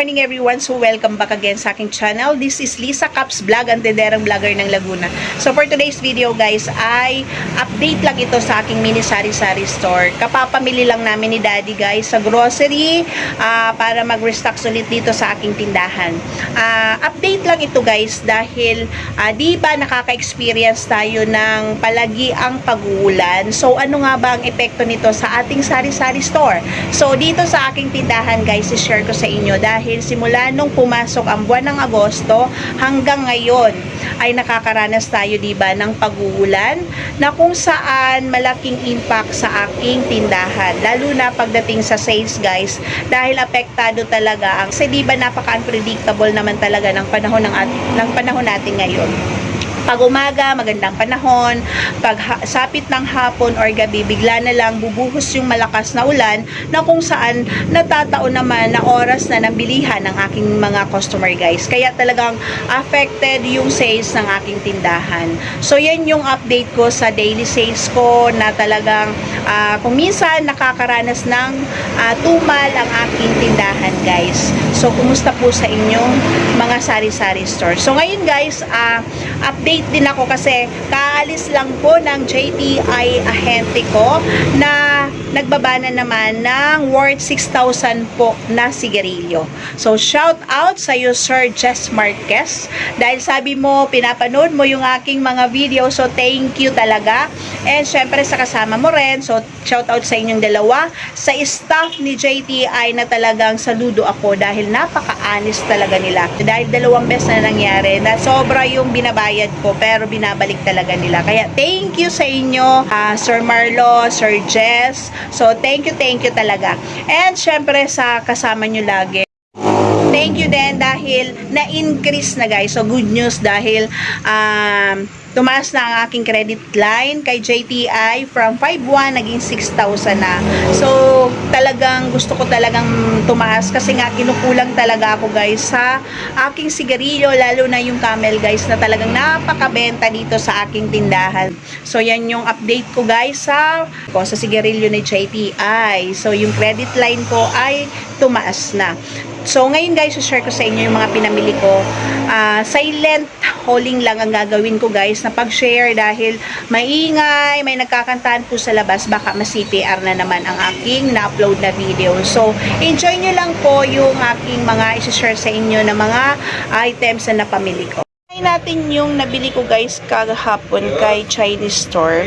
morning everyone. So welcome back again sa aking channel. This is Lisa Caps Vlog, ang tenderang vlogger ng Laguna. So for today's video guys ay update lang ito sa aking mini sari-sari store. Kapapamili lang namin ni Daddy guys sa grocery ah, para mag-restock ulit dito sa aking tindahan. Ah, update lang ito guys dahil ah, di ba nakaka-experience tayo ng palagi ang pag-uulan. So ano nga ba ang epekto nito sa ating sari-sari store? So dito sa aking tindahan guys, i-share ko sa inyo dahil simula nung pumasok ang buwan ng Agosto hanggang ngayon ay nakakaranas tayo 'di ba ng pag-uulan na kung saan malaking impact sa aking tindahan lalo na pagdating sa sales guys. Dahil apektado talaga ang kasi 'di ba napaka-unpredictable naman talaga ng panahon ng, at- ng panahon natin ngayon pag umaga, magandang panahon, pag sapit ng hapon or gabi, bigla na lang bubuhos yung malakas na ulan na kung saan natataon naman na oras na ng bilihan ng aking mga customer guys. Kaya talagang affected yung sales ng aking tindahan. So yan yung update ko sa daily sales ko na talagang ah, kung minsan nakakaranas ng ah, tumal ang aking tindahan guys. So kumusta po sa inyong mga sari-sari store? So ngayon guys, ah, update din ako kasi kaalis lang po ng JTI ahente ko na nagbaba na naman ng worth 6,000 po na sigarilyo. So shout out sa iyo Sir Jess Marquez dahil sabi mo pinapanood mo yung aking mga video so thank you talaga. And syempre sa kasama mo rin so shout out sa inyong dalawa sa staff ni JTI na talagang saludo ako dahil napaka-honest talaga nila. Dahil dalawang beses na nangyari na sobra yung binabayad ko pero binabalik talaga nila. Kaya thank you sa inyo ah, Sir Marlo, Sir Jess. So thank you, thank you talaga. And syempre sa kasama nyo lagi. Thank you din dahil na-increase na guys. So good news dahil um, tumaas na ang aking credit line kay JTI from 5,1 naging 6,000 na. So talagang gusto ko talagang tumaas kasi nga kinukulang talaga ako guys sa aking sigarilyo lalo na yung camel guys na talagang napakabenta dito sa aking tindahan. So yan yung update ko guys sa ko sa sigarilyo ni JTI. So yung credit line ko ay tumaas na. So, ngayon guys, share ko sa inyo yung mga pinamili ko. Ah, silent hauling lang ang gagawin ko guys na pag-share dahil maingay, may nagkakantahan po sa labas, baka ma-CPR na naman ang aking na-upload na video. So, enjoy nyo lang po yung aking mga isi-share sa inyo na mga items na napamili ko. Natin yung nabili ko guys kagahapon kay Chinese store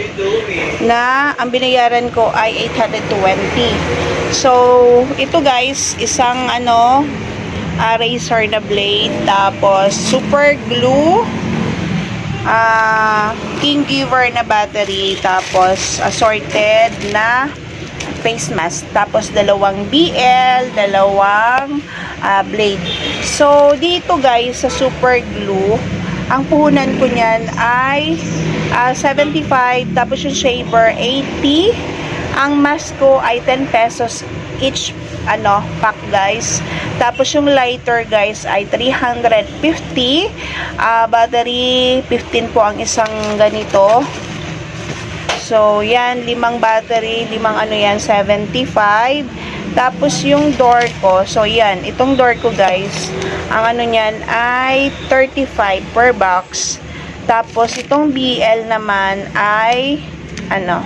na ang binayaran ko ay 820. So, ito guys, isang ano, uh, razor na blade, tapos super glue, ah king giver na battery, tapos assorted na face mask, tapos dalawang BL, dalawang ah, blade. So, dito guys, sa super glue, ang puhunan ko niyan ay ah, 75, tapos yung shaver 80, ang mask ko ay 10 pesos each ano, pack guys. Tapos yung lighter guys ay 350. Ah, battery 15 po ang isang ganito. So, yan, limang battery, limang ano yan, 75. Tapos yung door ko, so yan, itong door ko guys, ang ano niyan ay 35 per box. Tapos itong BL naman ay ano,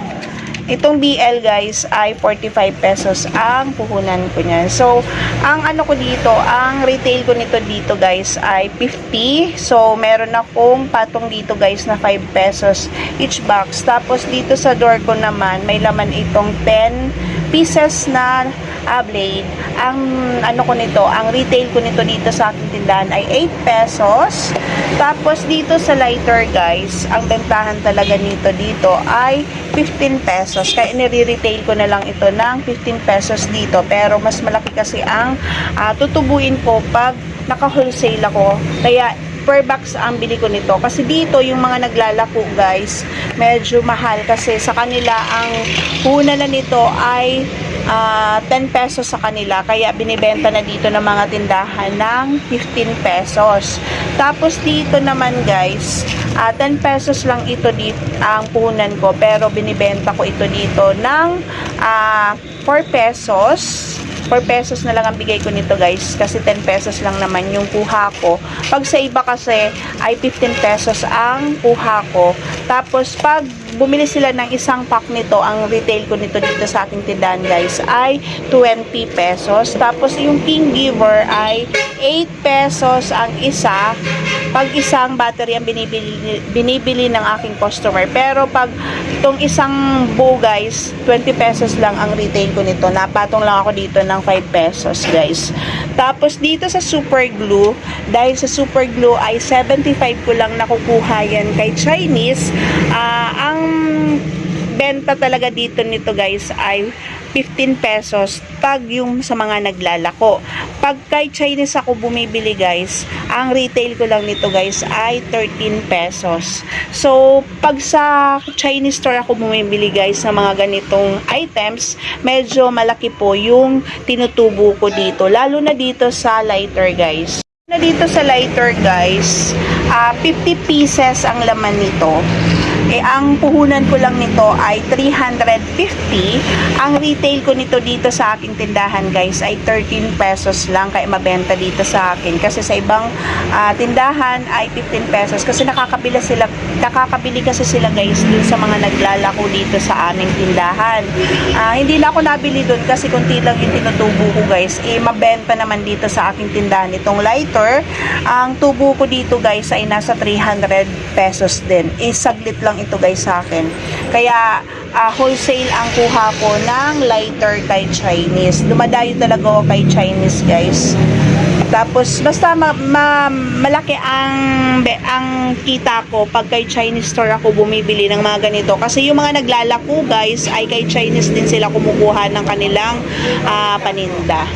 Itong BL guys ay 45 pesos ang puhunan ko niyan. So, ang ano ko dito, ang retail ko nito dito guys ay 50. So, meron akong patong dito guys na 5 pesos each box. Tapos dito sa door ko naman, may laman itong 10 pieces na ah, blade. Ang ano ko nito, ang retail ko nito dito sa aking tindahan ay 8 pesos. Tapos dito sa lighter guys, ang bentahan talaga nito dito ay 15 pesos. Kaya nire-retail ko na lang ito ng 15 pesos dito. Pero mas malaki kasi ang ah, tutubuin ko pag naka-wholesale ako. Kaya per box ang bili ko nito. Kasi dito, yung mga naglalako guys, medyo mahal kasi sa kanila ang una na nito ay ah, 10 pesos sa kanila. Kaya binibenta na dito ng mga tindahan ng 15 pesos. Tapos dito naman guys, ah, 10 pesos lang ito dito ang puhunan ko. Pero binibenta ko ito dito ng ah, 4 pesos. 4 pesos na lang ang bigay ko nito guys kasi 10 pesos lang naman yung kuha ko. Pag sa iba kasi ay 15 pesos ang kuha ko. Tapos pag bumili sila ng isang pack nito, ang retail ko nito dito sa ating tindahan guys ay 20 pesos. Tapos yung King Giver ay 8 pesos ang isa. Pag isang battery ang binibili, binibili ng aking customer. Pero pag itong isang bow guys, 20 pesos lang ang retail ko nito. Napatong lang ako dito ng 5 pesos guys. Tapos dito sa super glue, dahil sa super glue ay 75 ko lang nakukuha yan kay Chinese. Ah, ang benta talaga dito nito guys ay 15 pesos pag yung sa mga naglalako. Pag kay Chinese ako bumibili guys, ang retail ko lang nito guys ay 13 pesos. So, pag sa Chinese store ako bumibili guys sa mga ganitong items, medyo malaki po yung tinutubo ko dito. Lalo na dito sa lighter guys. Na dito sa lighter guys, ah 50 pieces ang laman nito. Eh, ang puhunan ko lang nito ay 350. Ang retail ko nito dito sa aking tindahan guys ay 13 pesos lang kaya mabenta dito sa akin. Kasi sa ibang ah, tindahan ay 15 pesos. Kasi nakakabili sila, nakakabili kasi sila guys dun sa mga naglalako dito sa aming tindahan. Ah, hindi na ako nabili dun kasi kunti lang yung tinutubo ko guys. Eh, mabenta naman dito sa aking tindahan itong lighter. Ang tubo ko dito guys ay nasa 300 pesos din. Eh, saglit lang ito guys sa akin. Kaya ah, wholesale ang kuha ko ng lighter kay Chinese. Dumadayo talaga ako kay Chinese guys. Tapos basta ma- ma- malaki ang be- ang kita ko pag kay Chinese store ako bumibili ng mga ganito kasi yung mga naglalako guys ay kay Chinese din sila kumukuha ng kanilang ah, paninda.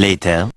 Later.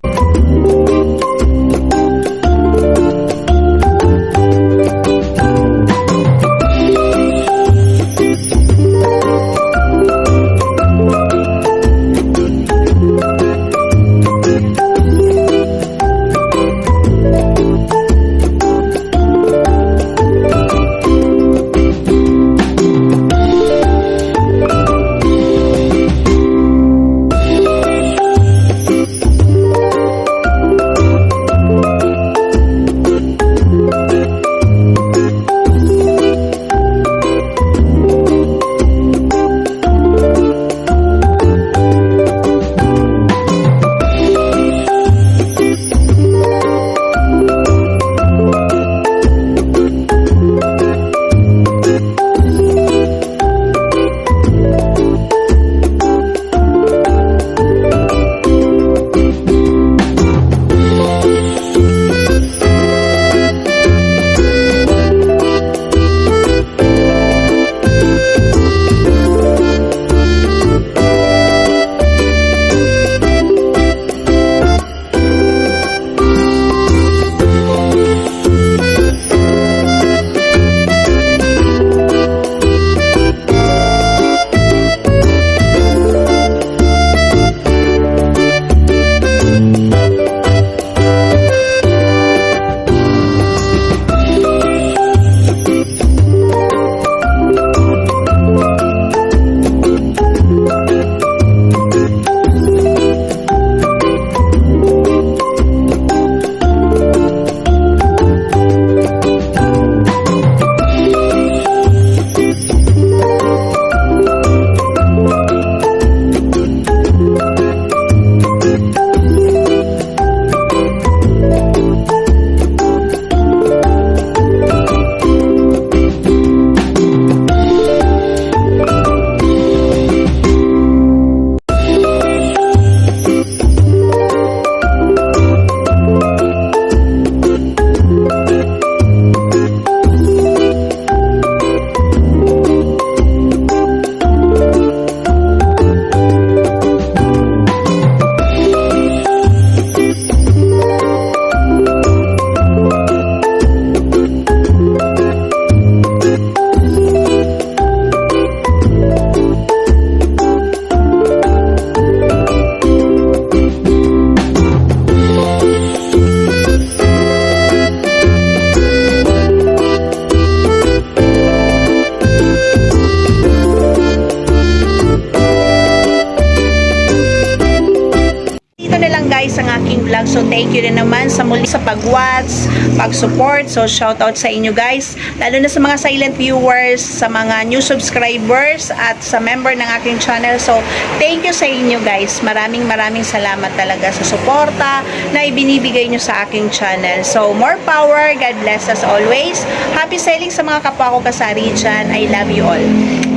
Sa muli sa pag-watch, pag-support. So shoutout sa inyo guys. Lalo na sa mga silent viewers, sa mga new subscribers at sa member ng aking channel. So thank you sa inyo guys. Maraming maraming salamat talaga sa suporta na ibinibigay nyo sa aking channel. So more power. God bless us always. Happy selling sa mga kapwa ko kasari dyan. I love you all.